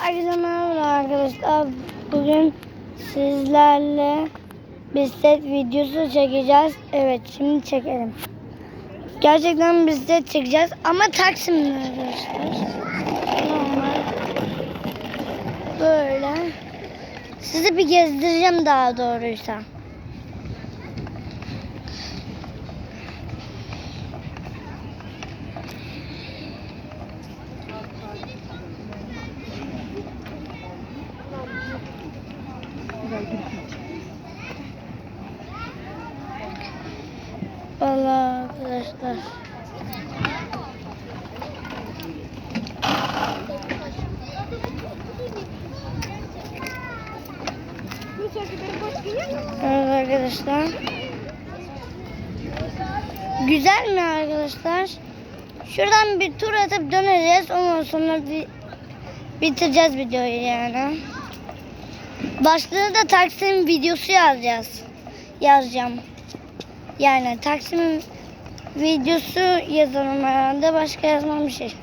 Herkese merhaba arkadaşlar. Bugün sizlerle bisiklet videosu çekeceğiz. Evet şimdi çekelim. Gerçekten bisiklet çekeceğiz ama Taksim'de arkadaşlar. Normal. Böyle. Sizi bir gezdireceğim daha doğruysa. Vallahi arkadaşlar. Evet arkadaşlar. Güzel mi arkadaşlar? Şuradan bir tur atıp döneceğiz. Ondan sonra bir bitireceğiz videoyu yani. Başlığına da Taksim videosu yazacağız. Yazacağım. Yani Taksim'in videosu yazarım herhalde. Başka yazmam bir şey.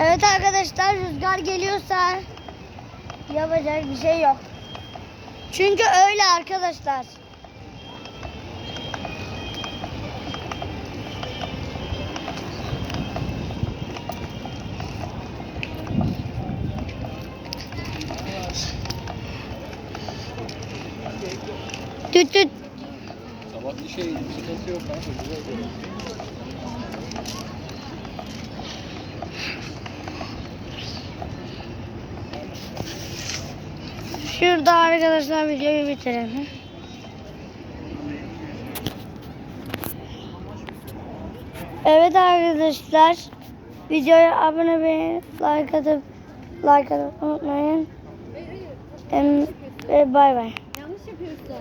Evet arkadaşlar rüzgar geliyorsa yapacak bir şey yok. Çünkü öyle arkadaşlar. Tüt tüt. Sabah şey sıkıntı yok kanka. Güzel böyle. Şurada arkadaşlar videoyu bitirelim. Evet arkadaşlar videoya abone ve like atıp like atıp unutmayın. Ve bay bay.